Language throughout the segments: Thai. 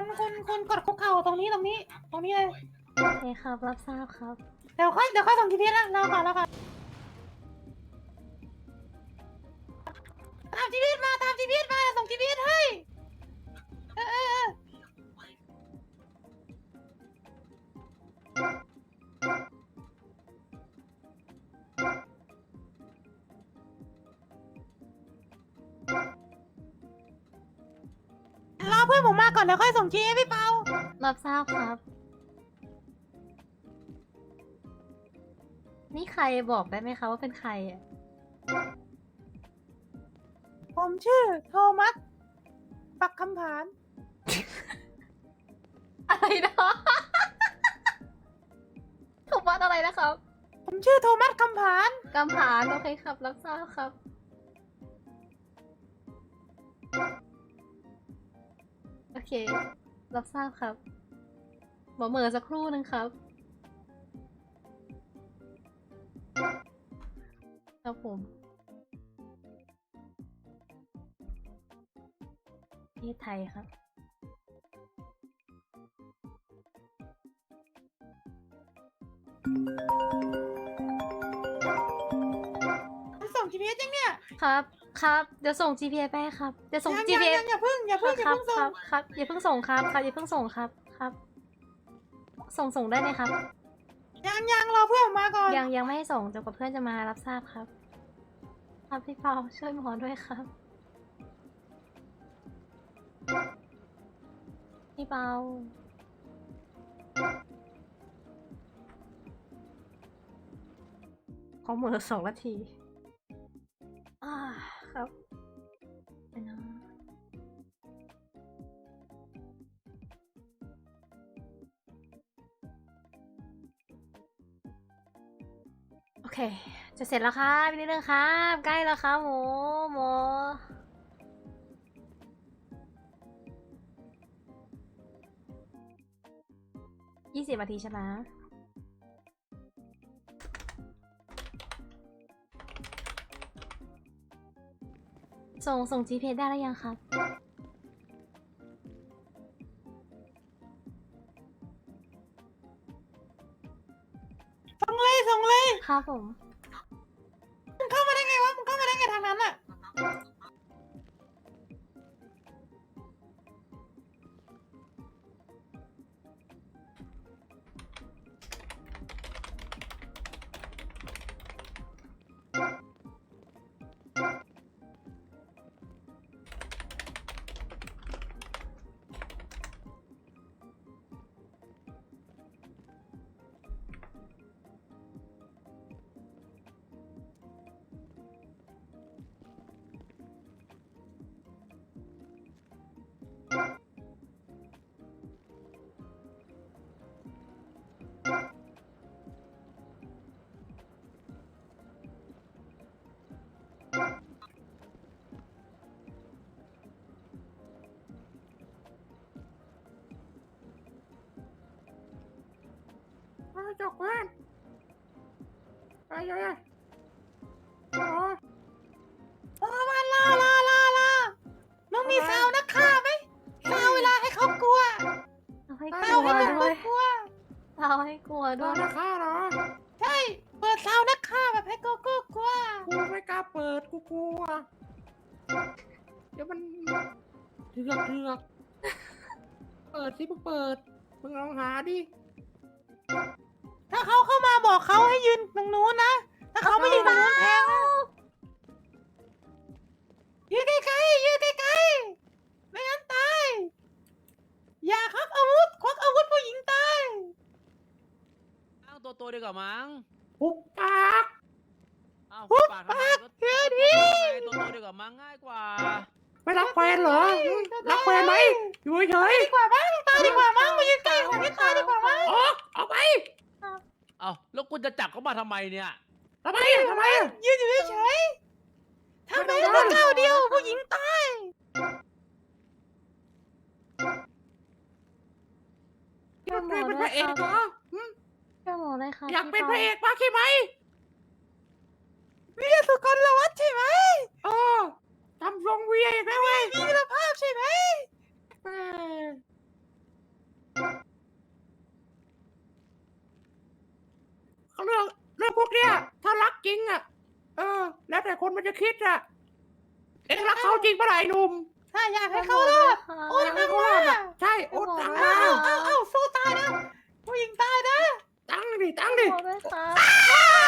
คุณคุณคุณกดคุกเข่าตรงนี้ตรงนี้ ตรงนี้เลย โอเคครับ รับทราบครับ เดี๋ยวค่อยเดี๋ยวค่อยส่งทีพีนะเราก่อนเราก่อนตามทีพีมาตามทีพีมาส่งทีพีให้ พื่อนผมมาก่อนเดี๋ยวค่อยส่งทีให้พี่เปารับทราบครับ นี่ใครบอกได้ไหมคะว่าเป็นใครอะ ผมชื่อโทมัส ปักคำผาน อะไรนะถูกวัดอะไรนะครับผมชื่อโทมัสคำผาน กำผานโอเคครับ รับทราบครับ โอเค รับทราบครับ หมอเหมือสักครู่หนึ่งครับ ครับผมประเทศไทยครับส่ง GPS ยังเนี่ย ครับ ครับเดี๋ยวส่ง GPS ไปให้ครับเดี๋ยวส่ง ยัง GPS ยังอย่าเพิ่งอย่าคเพิ่รังบอย่าครับเพิ่งคส่รังบครับอย่าเพิ่งส่งครับครับอย่าเพิ่งส่งครับครับ ส่งส่งได้ไหมครับ ยังยังรอเพื่อนผมมาก่อนยังยังไม่ให้ส่งจนกว่าเพื่อนจะมารับทราบครับ ครับพี่เปาช่วยหมอด้วยครับ พี่เปาขอเหมือสองนาทีอ่า จะเสร็จแล้วครับอีกนิดนึงครับ ใกล้แล้วครับหมูหมูยี่สิบนาทีใช่ไหมส่งส่ง GPS ได้แล้วยังครับ งเจกเพื่อนไปเลยโอ้โอ้มาลาลาลาลาน้องมีซาวนักฆ่าไหมซาวเวลาให้เขากลัวเอาให้กซาวลัวให้มันด้วยกลัว เอาให้กลัวด้วยนักฆ่าเหรอใช่ เปิดซาวนักฆ่าแบบให้กูกูกลัว กูไม่กล้าเปิดกูกลัวเดี๋ยวมันเถือกเถือกเปิดสิมึงเปิดมึงลองหาดิ ถ้าเขาเข้ามาบอกเขาให้ยืนตรงนู้นนะ ถ้าเขาไม่ยืนตรงนู้นแทงยืนไกลๆยืนไกลๆไม่งั้นตาย อย่าควักอาวุธ ควักอาวุธผู้หญิงตายตั้งตัวตัวดีกว่ามั้งหุบปาก อ้าวหุบปากทำไมปากก็เพื่อนตัวพี่ตัวตัวดีกว่ามั้งง่ายกว่า ไม่รักแฟนเหรอหึรักแฟนไหมอยู่เฉยดีกว่ามั้งตาแล้วคุณจะจับเขามาทำไมเนี่ย ทำไมทำไมยืนอยู่เฉยๆทำไมต้องก้าวเดียวผู้หญิงตายอยากเป็นพระเอกเหรอหึช่วยหมอเลยค่ะอยากเป็นพี่พระเอกมากใช่ไหมวิทยาสุกลวัฒน์ใช่ไหมเออทำทรงเวียอีกแล้วเว้ยมีคุณภาพใช่ไหมแม่ กเนี้ยถ้ารักจริงอะ เออ แล้วแต่คนมันจะคิดอะเอ็งรักเขาจริงปะล่ะไอ้หนุ่มถ้าอยากให้เขารอดโอนอยากตัให้งเขาค์รอดมาอะใช่โอนตังค์เอามาเอาเอาเอาสู้ตายนะผู้หญิงตายนะ ตังค์ดิตังค์ดิขอด้วยครับ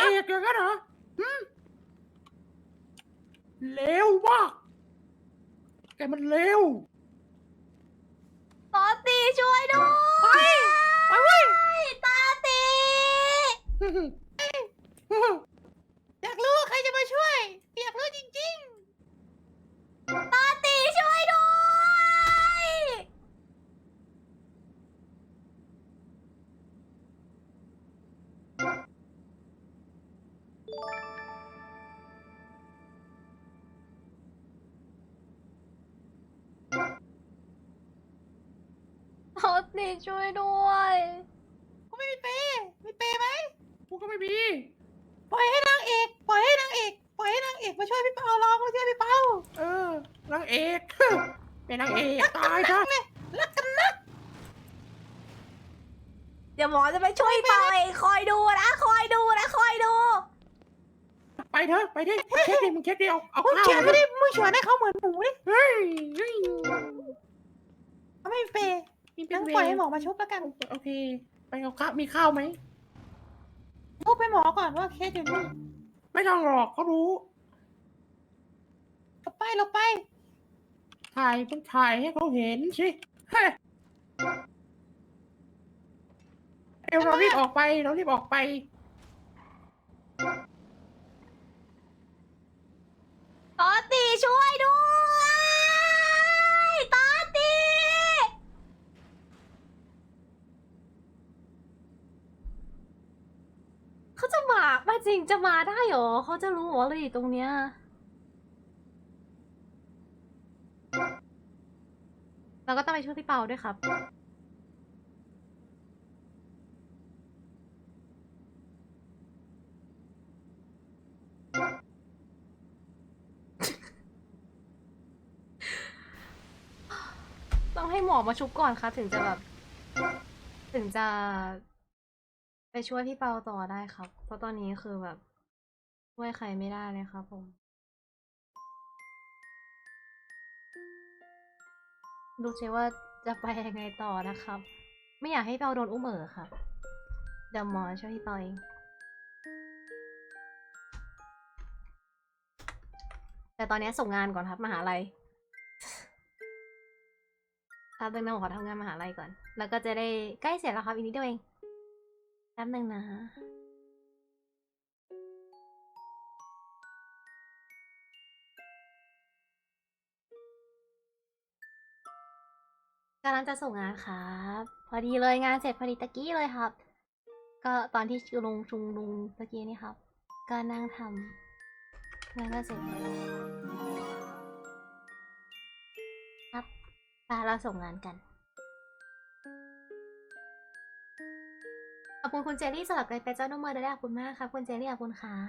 เอาพระเอกอย่างนั้นเหรอหึเลวมากแกมันเลวตอตีช่วยด้วยไปเว้ย ตาตีอย ตาตีช่วยด้วยๆกูไม่มีเปย์มีเปย์ไหมกูก็ไม่มี ปล่อยให้นางเอก ปล่อยให้นางเอก ปล่อยให้นางเอกมาช่วยพี่เปาลองมาช่วยพี่เปาเออนางเอก เป็นนางเอก ตายซะรักกันนักเดี๋ยวหมอจะไปช่วยเปาเองคอยดูนะคอยดูนะคอยดู ไปเถอะ ไปดิเช็คดิมึงเช็คดิเอาเอามึงข้าวเขียนมาไม่ได้มึงเขียนให้เขาเหมือนหมูดิเฮ้ยเฮ้ยเขาไม่มีเปย์ มีเป็งั้นนเวปล่อยให้รหมอมาชุบแล้วกันโอเค ไปเอาข้าวมีข้าวไหมพูดไปหมอก่อนว่าเคสอยู่นี่ไม่ต้องหรอกเขารู้หลบไปหลบไป ถ่ายต้องถ่ายให้เขาเห็นสิเฮ้ยเดี๋ยวเรารีบออกไป เรารีบออกไปตาตีช่วยด้วยตาตีเขาจะมามา จริงจะมาได้เหรอ เขาจะรู้เหรอเลยตรงเนี้ยเราก็ต้องไปช่วยพี่เปาด้วยครับ ต้องให้หมอมาชุบก่อนครับถึงจะแบบ ถึงจะ ไปช่วยพี่เปาต่อได้ครับ เพราะตอนนี้คือแบบช่วยใครไม่ได้เลยครับผม ดูสิว่าจะไปยังไงต่อนะครับ ไม่อยากให้เปาโดนอุ้มเอ๋อครับ เดี๋ยวหมอช่วยพี่เปาเองแต่ตอนนี้ส่งงานก่อนครับมหาลัยครับเรื่องนั้นผมขอทำงานมหาลัยก่อน แล้วก็จะได้ใกล้เสร็จแล้วครับอีกนิดเดียวเอง ป๊บหนึ่งนะกำลังจะส่งงานครับ พอดีเลยงานเสร็จพอดีตะกี้เลยครับ ก็ตอนที่ลุงชุงลุงตะกี้นี่ครับ ก็นั่งทำงานก็เสร็จครับไปเราส่งงานกัน อบอบคุณคุณเจลลี่สำหรับการเป็นเจ้าน้องเมอร์ด้วยขอบคุณมากครับ คุณเจลลี่ขอบคุณครั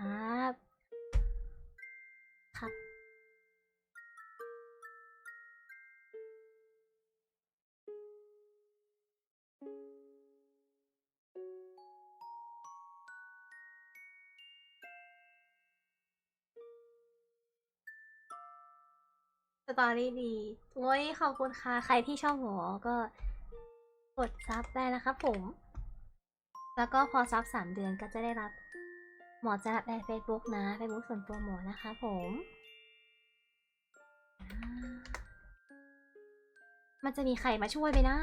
บ ครับ สตอรี่ดีโอ้ยขอบคุณค่ะ ใครที่ชอบหมอก็กดซับได้นะครับผม แล้วก็พอซับสามเดือนก็จะได้รับ หมอจะรับใน Facebook นะ Facebook ส่วนตัวหมอนะคะผม มันจะมีใครมาช่วยไหมนะ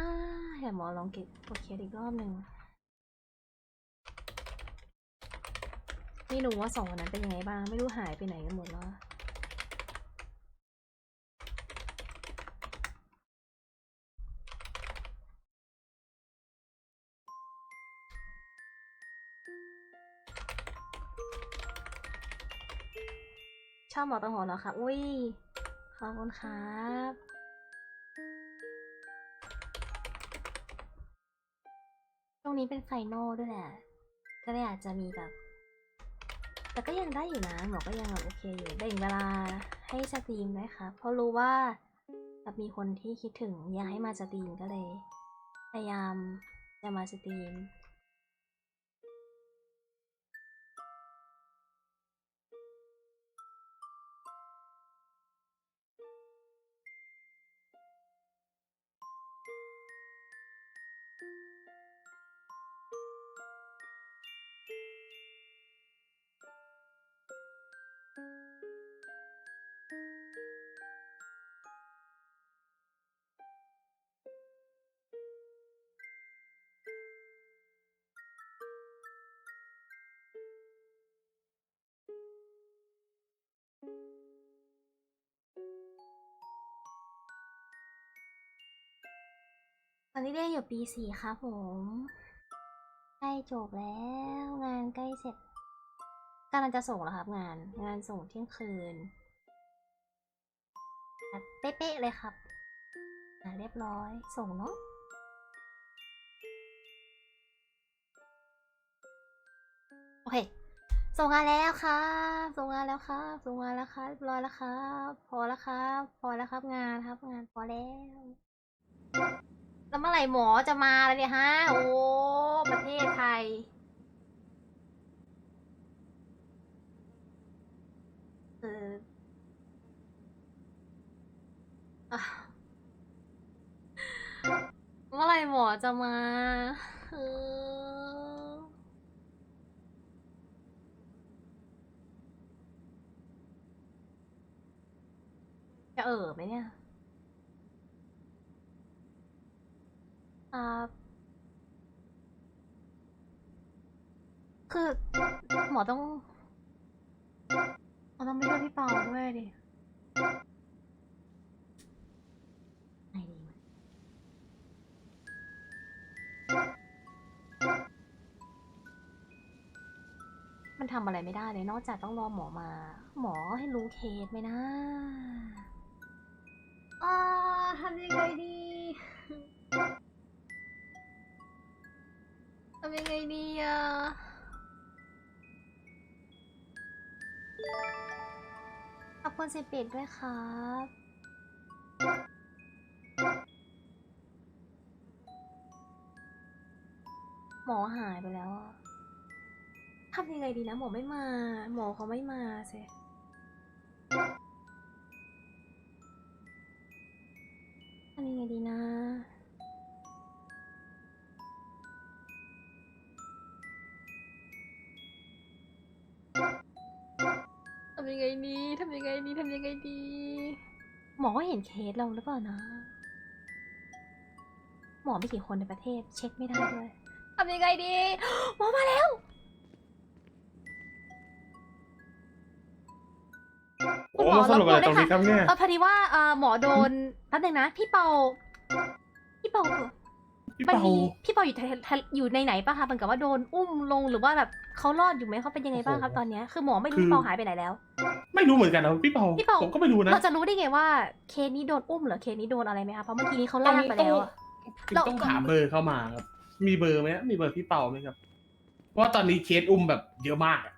เดี๋ยวหมอลองเก็บกดเคอีกรอบหนึ่งไม่รู้ว่าสองคนนั้นเป็นยังไงบ้าง ไม่รู้หายไปไหนกันหมดแล้ว อบหมอตองหัวเหรอคะอุ้ย ขอบคุณครับตรงนี้เป็นไฟโนอลด้วยแหละ ก็เลยอาจจะมีแบบ แต่ก็ยังได้อยู่นะ หมอก็ยังแบบโอเคอยู่แบ่งเวลาให้สตรีมด้วยครับ เพราะรู้ว่าแบบมีคนที่คิดถึงอยากให้มาสตรีมก็เลย พยายามจะมาสตรีม ตอนนี้เรียนอยู่ปีสี่ครับผม ใกล้จบแล้วงานใกล้เสร็จกำลังจะส่งแล้วครับงาน งานส่งเที่ยงคืน เป๊ะๆเลยครับอะเรียบร้อยส่งเนาะโอเคส่งงานแล้วครับ ส่งงานแล้วครับ ส่งงานแล้วครับเรียบร้อยแล้วครับ พอแล้วครับ พอแล้วครับงานครับ งานพอแล้ว แล้วเมื่อไหร่หมอจะมาแล้วเนี่ยฮะ โอ้ ประเทศไทย เออ เมื่อไหร่หมอจะมาเออจะเออไหมเนี่ยครับคือหมอต้องหมอต้องไปช่วยพี่เปาด้วยดิ มันทำอะไรไม่ได้เลยนอกจากต้องรอหมอมา หมอให้รู้เคสไหมนะอ่าทำยังไงดีทำยังไงดีอะขอบคุณสิปิดด้วยครับ หมอหายไปแล้วอะ ทำยังไงดีนะหมอไม่มา หมอเขาไม่มาเซทำยังไงดีนะทำยังไงดีทำยังไงดีทำยังไงดี หมอเห็นเคสเราหรือเปล่านะ หมอไม่กี่คนในประเทศ เช็คไม่ได้ด้วยทำยังไงดี หมอมาแล้ว โอ้มาสรุปอะไรตรงนี้ครับเนี่ย เออพอดีว่าเออหมอโดนแป๊บนึงนะ พี่เปา พี่เปาพี่มันเปามีพี่เปาอยู่ทะทะอยู่ในไหนปะคะเหมือนกับว่าโดนอุ้มลงหรือว่าแบบเขารอดอยู่ไหมเขาเป็นยังไงบ้างครับตอนเนี้ยคือหมอไม่รู้พี่เปาหายไปไหนแล้ว ไม่รู้เหมือนกันนะพี่เปาพี่เปา ผมก็ไม่รู้นะเราจะรู้ได้ไงว่าเคสนี้โดนอุ้มหรือเคสนี้โดนอะไรไหมคะเพราะเมื่อกี้นี้เขาลากไปแล้วอะต้องต้องหาเบอร์เข้ามาครับ มีเบอร์ไหมมีเบอร์พี่เปาไหมครับ เพราะว่าตอนนี้เคสอุ้มแบบเยอะมากอะ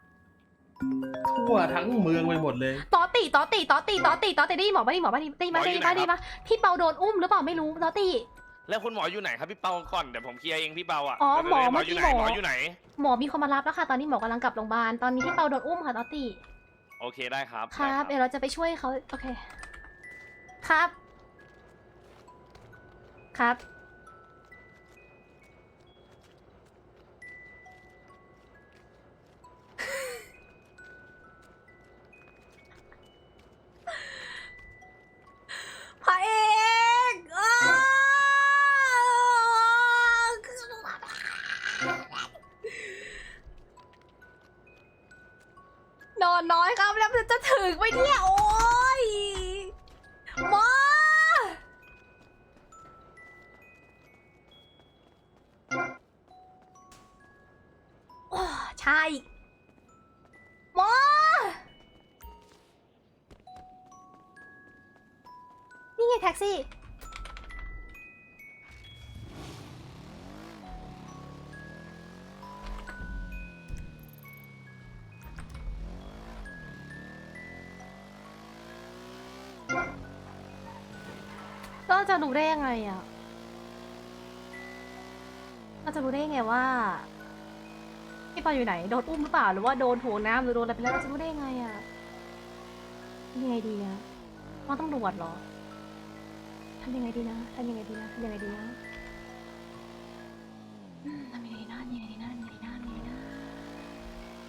ทั่วทั้งเมืองไปหมดเลยตอติตอติตอติตอติตอติได้ยินหมอป่ะได้ยินหมอป่ะได้ยินมาได้ยินมาได้ยินมาพี่เปาโดนอุ้มหรือเปล่าไม่รู้ตอติแล้วคุณหมออยู่ไหนครับพี่เปาก่อนเดี๋ยวผมเคลียร์เองพี่เปาอะอ๋อหมอหมออยู่ไหนเมื่อกี้หมอ หมออยู่ไหน หมอมีคนมารับแล้วค่ะ ตอนนี้หมอกำลังกลับโรงพยาบาลตอนนี้พี่เปาโดนอุ้มค่ะตอติโอเคได้ครับครับได้เดี๋ยวเราจะไปช่วยเขาโอเค ครับ ครับ นอนน้อยครับแล้วจะถึงไหมเนี่ยโอ้ เราจะรู้ได้ยังไงอะเราจะรู้ได้ยังไงว่าพี่ปออยู่ไหนโดนอุ้มหรือเปล่าหรือว่าโดนถ่วงน้ำหรือโดนอะไรไปแล้วเราจะรู้ได้ยังไงอะยังไงดีอะว่าต้องตรวจเหรอทำยังไงดีนะทำยังไงดีนะทำยังไงดีนะทำยังไงดีนะทำยังไงดีนะทำยังไงดีนะทำยังไงดีนะ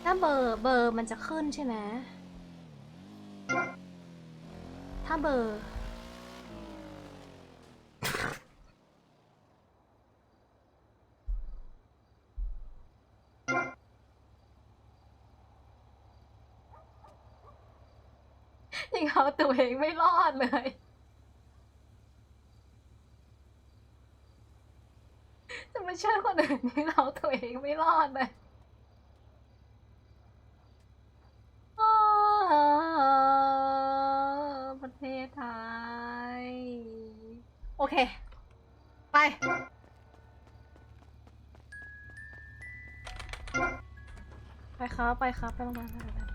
ถ้าเบอร์เบอร์มันจะขึ้นใช่ไหมถ้าเบอร์ ยังเอาตัวเองไม่รอดเลย จะมาเชื่อคนอื่นที่เราตัวเองไม่รอดเลยอาประเทศไทย โอเค ไปไปครับ ไปครับไปโรงพยาบาลไปไปไป